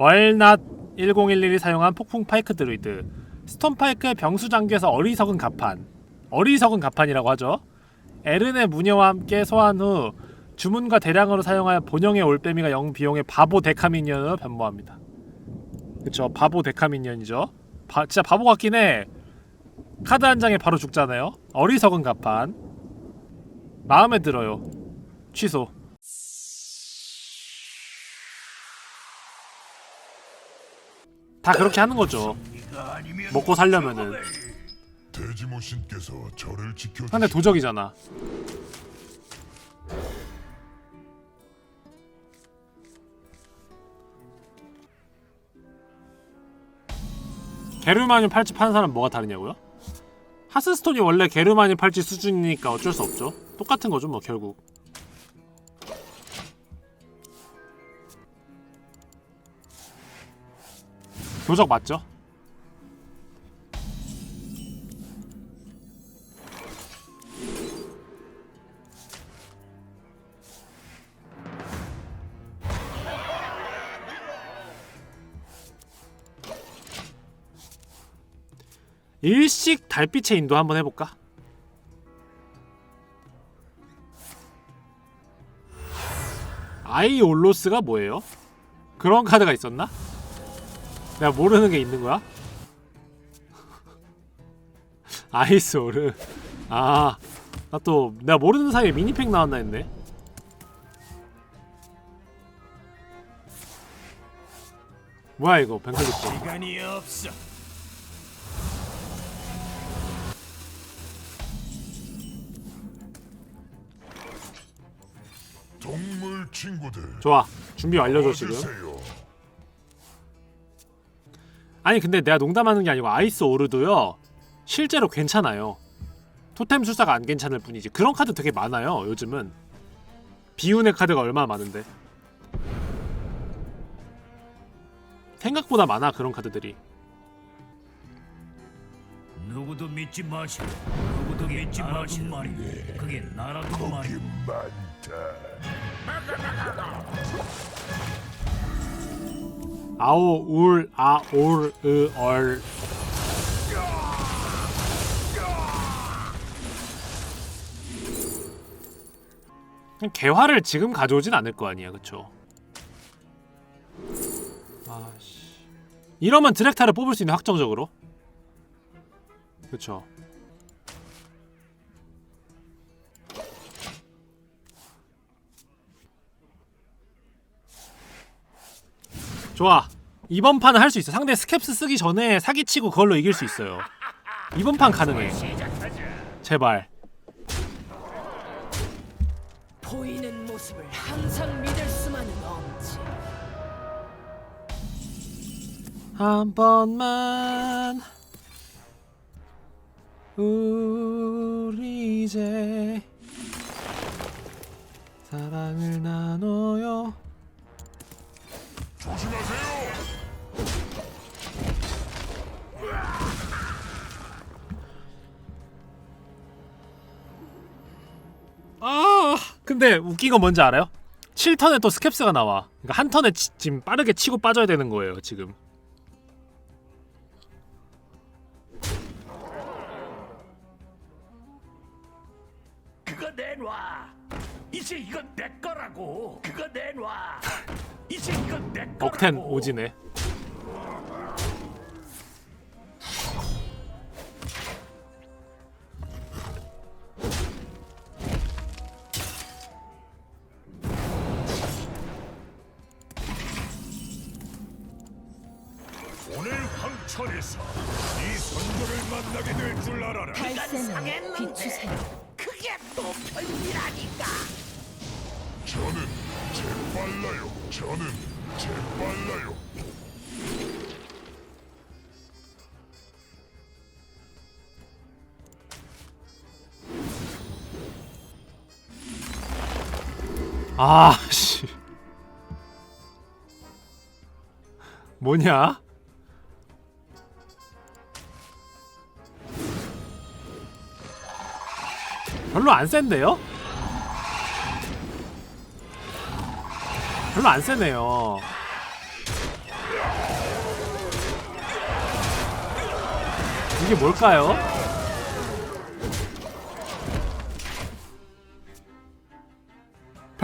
월낫 1011이 사용한 폭풍 파이크 드루이드 스톤 파이크의 병수 장기에서 어리석은 갑판 어리석은 갑판이라고 하죠. 에른의 무녀와 함께 소환 후 주문과 대량으로 사용하여 본영의 올빼미가 영 비용의 바보 데카미니언으로 변모합니다. 그쵸 바보 데카미니언이죠. 바, 진짜 바보 같긴 해. 카드 한 장에 바로 죽잖아요. 어리석은 갑판. 마음에 들어요. 취소 다 그렇게 하는 거죠. 먹고 살려면은. 근데 도적이잖아. 게르마늄 팔찌 파는 사람 뭐가 다르냐고요? 하스스톤이 원래 게르마늄 팔찌 수준이니까 어쩔 수 없죠. 똑같은 거죠 뭐 결국 도적 맞죠? 일식 달빛의 인도 한번 해볼까? 아이 올로스가 뭐예요? 그런 카드가 있었나? 내가 모르는 게 있는 거야? 아이스 오르 아, 나 또 내가 모르는 사이에 미니팩 나왔나 했네. 뭐야 이거 시간이 없어. 동물 친구들 좋아 준비 완료죠 지금. 아니 근데 내가 농담하는 게 아니고 아이스 오르도요 실제로 괜찮아요. 토템 술사가 안 괜찮을 뿐이지. 그런 카드 되게 많아요 요즘은. 비운의 카드가 얼마나 많은데. 생각보다 많아 그런 카드들이. 누구도 믿지 마시고 누구도 믿지 마시고 말이 그게 나라도 말이. 거기 많다. 아오 울 아올 으얼. 개화를 지금 가져오진 않을 거 아니야 그쵸? 아씨. 이러면 드렉타를 뽑을 수 있는 확정적으로. 그쵸 좋아. 이번 판은 할 수 있어. 상대 스캡스 쓰기 전에 사기치고 그걸로 이길 수 있어요. 이번 판 가능해. 제발. 보이는 모습을 항상 믿을 수만은 없지. 한 번만. 우리 이제 사랑을 나눠요 조심하세요. 아 근데 웃긴 건 뭔지 알아요? 7턴에 또 스캡스가 나와 그러니까 한 턴에 치- 지금 빠르게 치고 빠져야 되는 거예요 지금 그거 내놔. 이제 이건 내 거라고. 그거 내놔. 억텐 오지네 아, 씨. 뭐냐? 별로 안 센데요? 별로 안 세네요. 이게 뭘까요?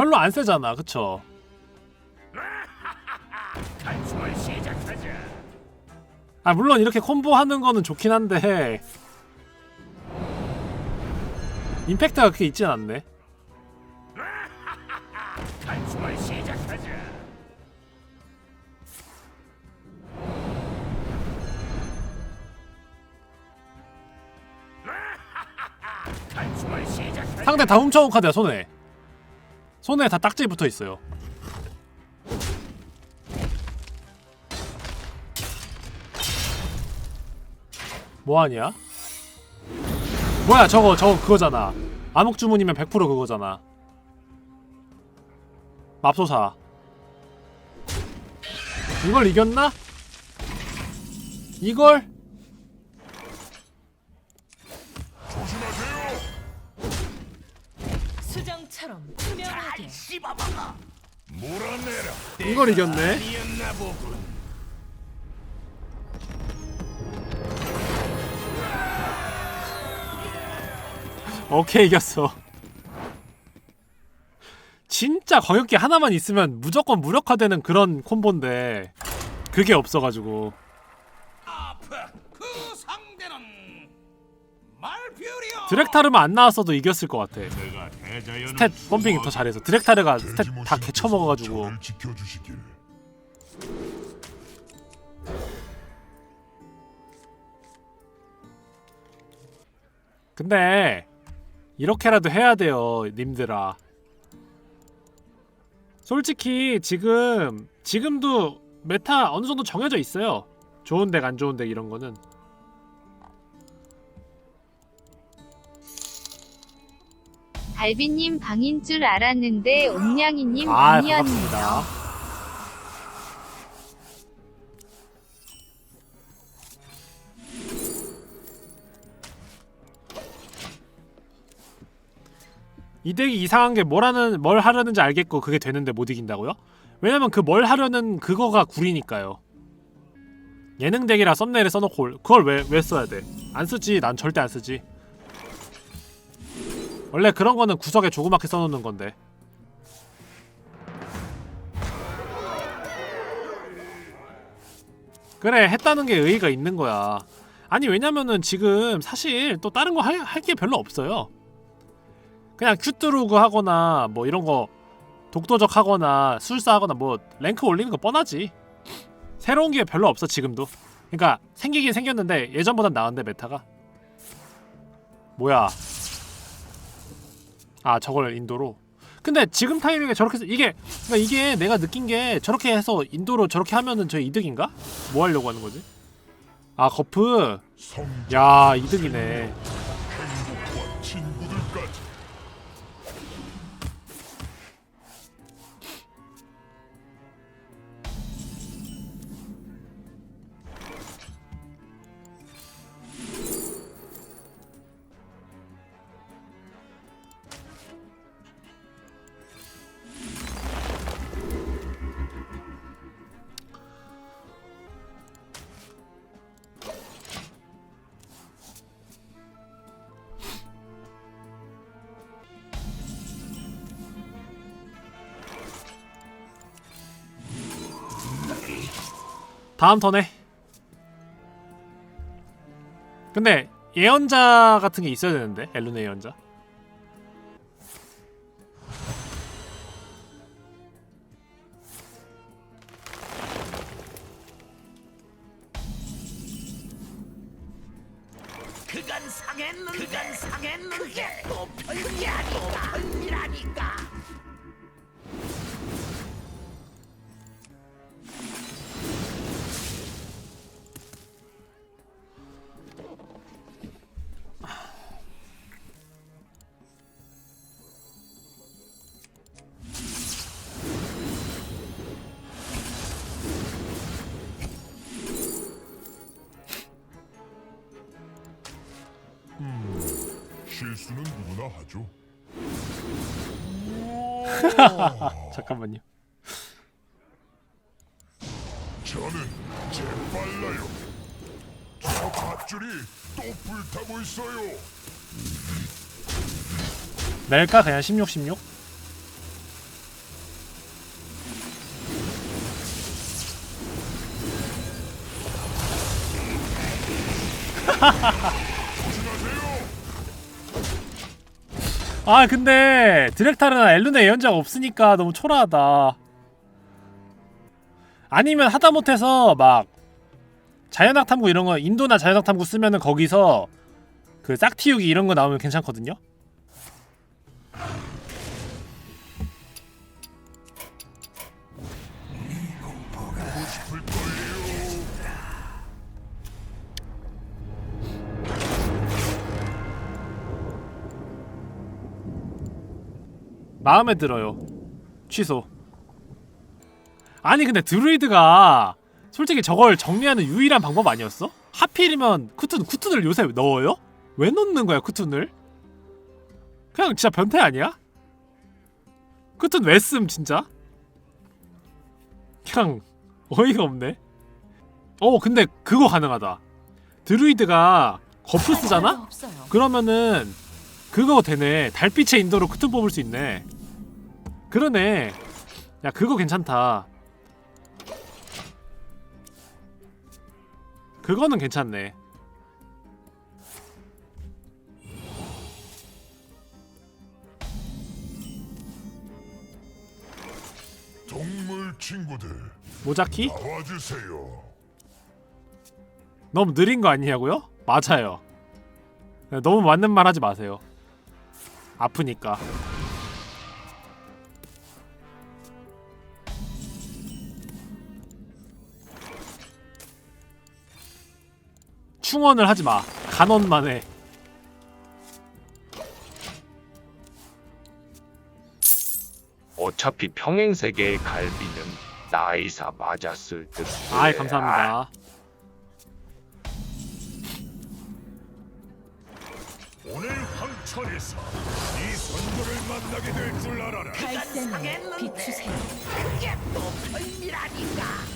별로 안 세잖아, 그쵸? 아 물론 이렇게 콤보 하는 거는 좋긴 한데 임팩트가 그렇게 있진 않네. 상대 다 훔쳐온 카드야 손에. 손에 다 딱지 붙어 있어요. 뭐하냐? 뭐야 저거 저거 그거잖아. 암흑 주문이면 100% 그거잖아. 맙소사. 이걸 이겼나? 이걸? 수정처럼 투명하게 씹어먹어. 몰아내라. 이걸 이겼네. 아니었나 보군. 오케이 이겼어. 진짜 광역기 하나만 있으면 무조건 무력화되는 그런 콤보인데 그게 없어가지고 드렉타르만 안 나왔어도 이겼을 것 같아. 스탯 펌핑이 더 잘해서 드렉타르가 스탯 다 개쳐먹어가지고. 근데 이렇게라도 해야 돼요 님들아 솔직히 지금 지금도 메타 어느 정도 정해져 있어요 좋은 덱 안 좋은 덱 이런 거는 달비님 방인 줄 알았는데 옴냥이님 아 아니었네요. 반갑습니다 이 덱이 이상한 게뭘 하는 뭘 하려는지 알겠고 그게 되는데 못 이긴다고요? 왜냐면 그 뭘 하려는 그거가 구리니까요. 예능 덱이라 썸네일에 써놓고 올- 그걸 왜 왜 써야 돼? 안 쓰지. 난 절대 안 쓰지. 원래 그런 거는 구석에 조그맣게 써놓는 건데. 그래 했다는 게 의의가 있는 거야. 아니 왜냐면은 지금 사실 또 다른 거 할게 별로 없어요. 그냥 큐트로그 하거나 뭐 이런 거 독도적 하거나 술사 하거나 뭐 랭크 올리는 거 뻔하지. 새로운 게 별로 없어 지금도. 그러니까 생기긴 생겼는데 예전보단 나은데 메타가. 뭐야? 아 저걸 인도로. 근데 지금 타이밍에 저렇게 해서 이게 그러니까 이게 내가 느낀 게 저렇게 해서 인도로 저렇게 하면은 저 이득인가? 뭐 하려고 하는 거지? 아 거프. 성야 이득이네. 다음 턴에. 근데 예언자 같은 게 있어야 되는데 엘룬의 예언자. 그간 상했는데. 그간 상했는데. 또 별미라니까. 별미라니까. 잠깐만요. 저는 재빨라요. 저 밧줄이 또 불타고 있어요. 낼까 그냥 16 16? 아 근데 드렉타르나 엘룬의 예언자가 없으니까 너무 초라하다. 아니면 하다못해서 막 자연학 탐구 이런 거 인도나 자연학 탐구 쓰면은 거기서 그 싹티우기 이런 거 나오면 괜찮거든요 마음에 들어요. 취소. 아니 근데 드루이드가 솔직히 저걸 정리하는 유일한 방법 아니었어? 하필이면 쿠툰 쿠툰을 요새 넣어요? 왜 넣는 거야 쿠툰을? 그냥 진짜 변태 아니야? 쿠툰 왜씀 진짜? 그냥 어이가 없네. 어 근데 그거 가능하다. 드루이드가 거프 쓰잖아? 그러면은 그거 되네 달빛의 인도로 쿠튼 뽑을 수 있네 그러네. 야 그거 괜찮다. 그거는 괜찮네. 동물 친구들 모자키? 나와주세요. 너무 느린 거 아니냐고요? 맞아요. 네, 너무 맞는 말 하지 마세요. 아프니까 충원을 하지 마 간원만 해 어차피 평행 세계의 갈비는 나이사 맞았을 듯. 아이 감사합니다 오늘 황천에서 이 선조를 만나게 될 줄 알아라. 갈대는 비추세요. 그게 또 별미라니까.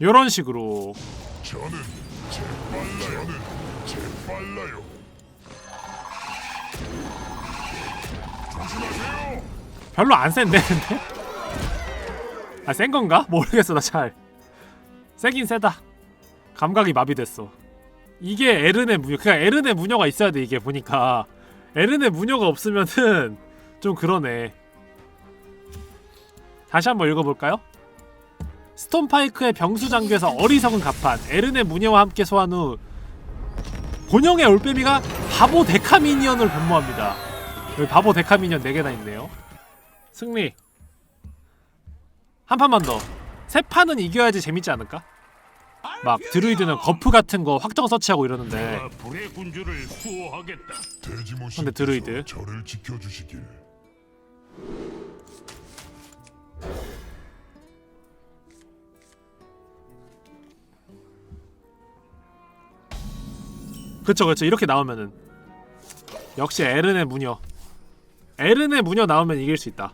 요런 식으로 저는 재빨라요. 저는 재빨라요. 조심하세요. 별로 안 센데 근데? 아 센 건가? 모르겠어 나 잘 세긴 세다 감각이 마비됐어 이게 에른의 무녀 그냥 에른의 무녀가 있어야 돼 이게 보니까 에른의 무녀가 없으면은 좀 그러네 다시 한번 읽어볼까요? 스톤파이크의 병수장교에서 어리석은 갑판 에른의 무녀와 함께 소환 후 본영의 올빼미가 바보 데카미니언을 변모합니다 여기 바보 데카미니언 4개나 있네요 승리 한 판만 더. 세 판은 이겨야지 재밌지 않을까? 막 드루이드는 거프 같은 거 확정 서치하고 이러는데 내가 불의 군주를 수호하겠다. 돼지모신 근데 드루이드. 그쵸 그쵸. 이렇게 나오면은. 역시 에른의 무녀. 에른의 무녀 나오면 이길 수 있다.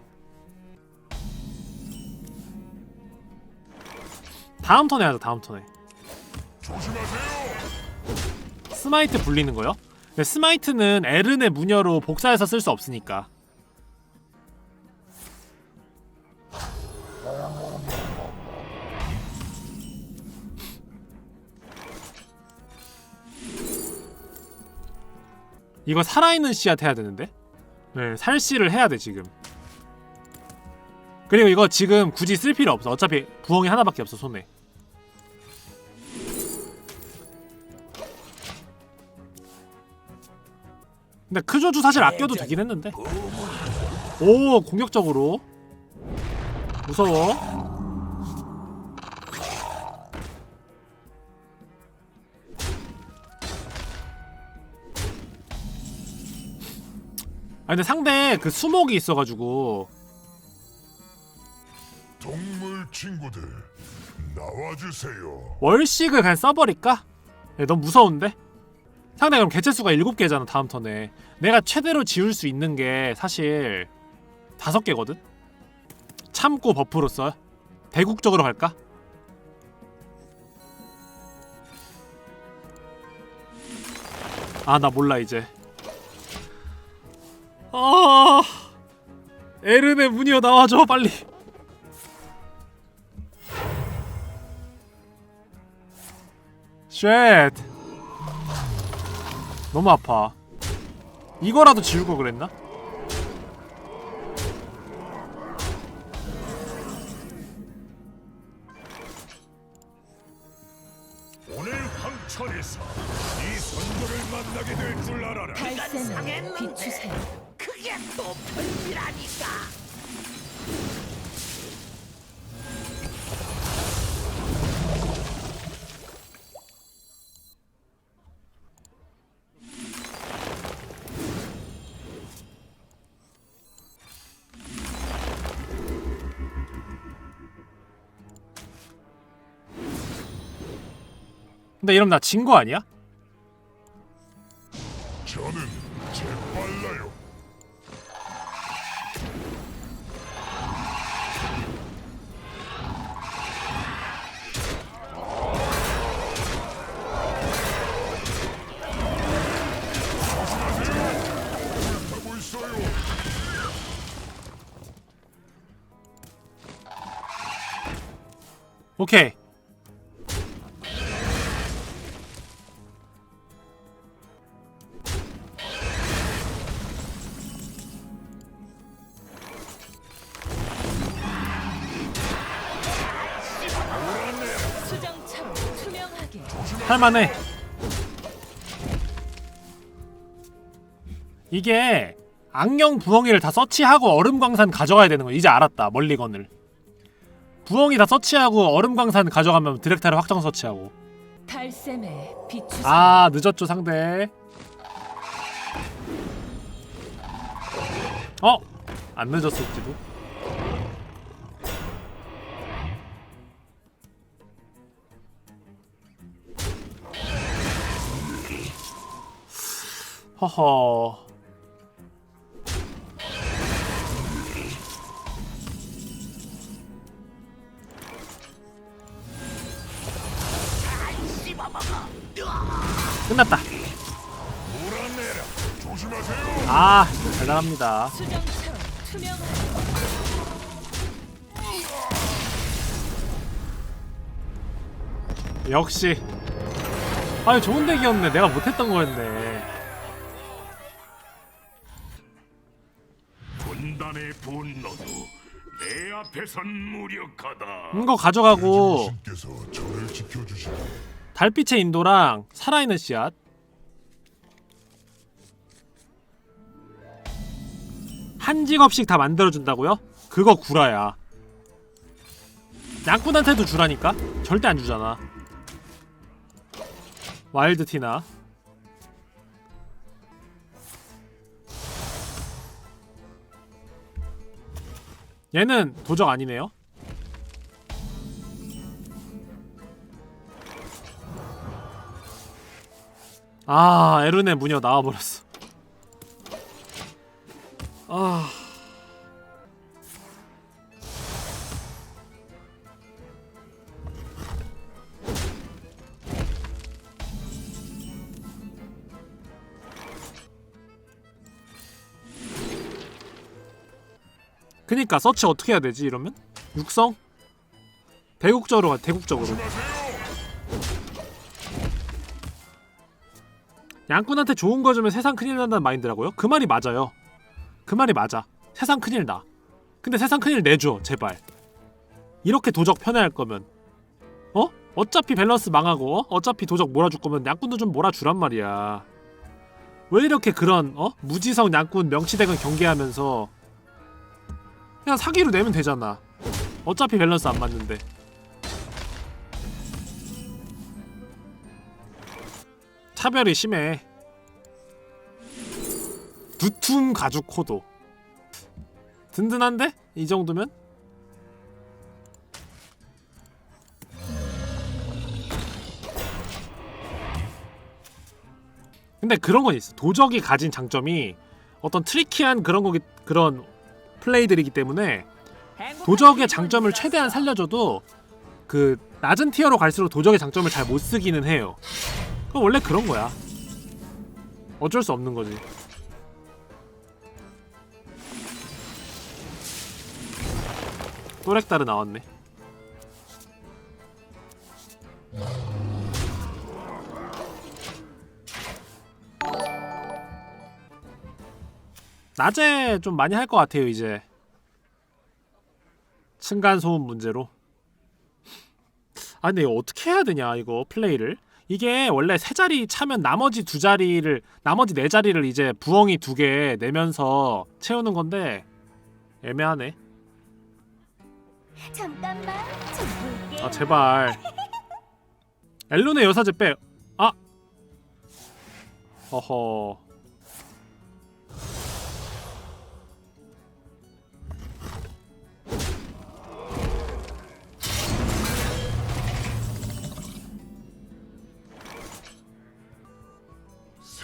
다음 턴에 하자 다음 턴에. 스마이트 불리는 거요? 근데 스마이트는 에른의 무녀로 복사해서 쓸 수 없으니까 이거 살아있는 씨앗 해야 되는데? 네, 살씨를 해야 돼 지금. 그리고 이거 지금 굳이 쓸 필요 없어. 어차피 부엉이 하나밖에 없어 손에. 근데 크조주 사실 아껴도 되긴 했는데. 오 공격적으로. 무서워 아 근데 상대 그 수목이 있어가지고 동물 친구들 나와주세요. 월식을 그냥 써버릴까? 야, 너무 무서운데? 상대 그럼 개체수가 7개잖아 다음 턴에 내가 최대로 지울 수 있는 게 사실 5개거든? 참고 버프로 써 대국적으로 갈까? 아 나 몰라 이제 아 에른의 문이여 나와줘 빨리. 쉣. 너무 아파. 이거라도 지우고 그랬나? 근데 이러면 나 진 거 아니야? 할만해 이게 악령 부엉이를 다 서치하고 얼음광산 가져가야 되는 거 이제 알았다 멀리건을 부엉이 다 서치하고 얼음광산 가져가면 디렉타를 확정 서치하고. 아 늦었죠 상대 어? 안 늦었을지도 허허 끝났다. 아 대단합니다. 역시 아니 좋은 덱이었네 내가 못했던 거였네 분노도 내 앞에선 무력하다. 이거 가져가고 신께서 저를 지켜주시오. 달빛의 인도랑 살아있는 씨앗 한 직업씩 다 만들어준다고요? 그거 구라야 양꾼한테도 주라니까? 절대 안 주잖아 와일드 티나 얘는 도적 아니네요. 아 에르네 무녀 나와버렸어. 아 그니까 서치 어떻게 해야 되지 이러면? 육성? 대국적으로 가 대국적으로 양꾼한테 좋은 거 주면 세상 큰일 난다는 마인드라고요? 그 말이 맞아요. 그 말이 맞아. 세상 큰일 나. 근데 세상 큰일 내줘, 제발. 이렇게 도적 편애할 거면. 어? 어차피 밸런스 망하고, 어? 어차피 도적 몰아줄 거면 양꾼도 좀 몰아주란 말이야. 왜 이렇게 그런, 어? 무지성 양꾼 명치대근 경계하면서 그냥 사기로 내면 되잖아. 어차피 밸런스 안 맞는데. 차별이 심해. 두툼 가죽 코도. 든든한데? 이 정도면? 근데 그런 건 있어. 도적이 가진 장점이 어떤 트리키한 그런 거기 그런 플레이들이기 때문에 도적의 장점을 최대한 살려줘도 그 낮은 티어로 갈수록 도적의 장점을 잘 못 쓰기는 해요. 그건 원래 그런 거야. 어쩔 수 없는 거지. 또렉다르 나왔네. 낮에 좀 많이 할 것 같아요 이제. 층간 소음 문제로. 아 근데 이거 어떻게 해야 되냐 이거 플레이를? 이게 원래 세 자리 차면 나머지 두 자리를 나머지 네 자리를 이제 부엉이 두 개 내면서 채우는 건데 애매하네. 잠깐만 좀 볼게. 아 제발. 엘룬의 여사제 빼. 아! 어허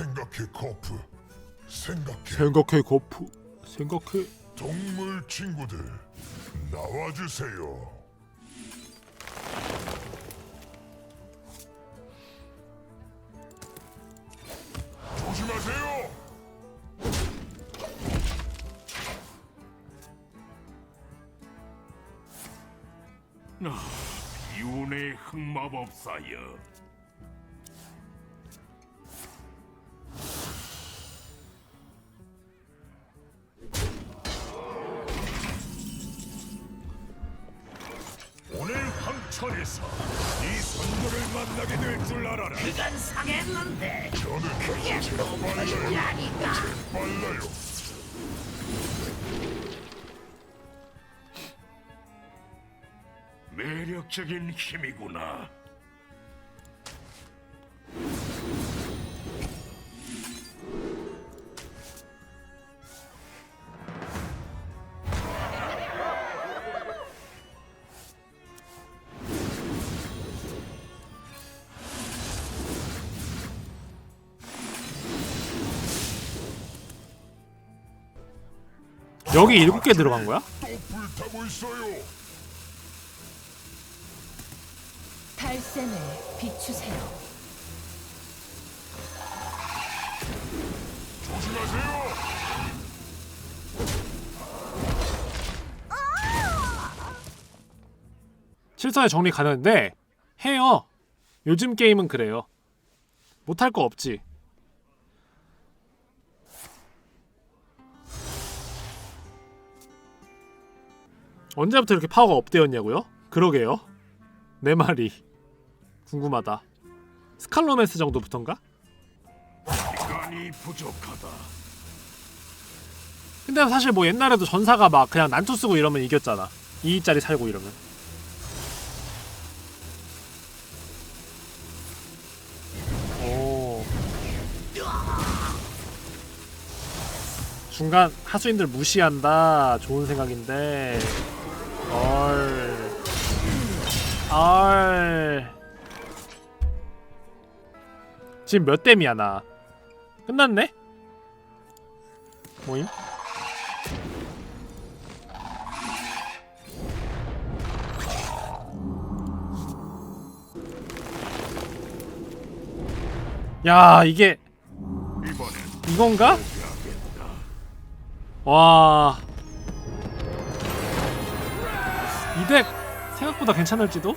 생각해 거프. 생각해 생각해 거프 생각해 동물 친구들 나와주세요. 조심하세요. 비운의 흑마법사여. 매력적인 힘이구나. 여기 일곱 개 들어간 거야? 또 불타고 있어요. 샘에 비추세요. 조심하세요. 실선에 정리 가능한데 해요. 요즘 게임은 그래요. 못할 거 없지. 언제부터 이렇게 파워가 업되었냐고요? 그러게요. 내 말이 궁금하다. 스칼로맨스 정도부터인가? 시간이 부족하다. 근데 사실 뭐 옛날에도 전사가 막 그냥 난투 쓰고 이러면 이겼잖아. 2위짜리 살고 이러면. 오. 중간 하수인들 무시한다. 좋은 생각인데. 얼. 얼. 지금 몇 댐이야 나. 끝났네? 모임? 야 이게 이건가? 와. 이덱 생각보다 괜찮을지도?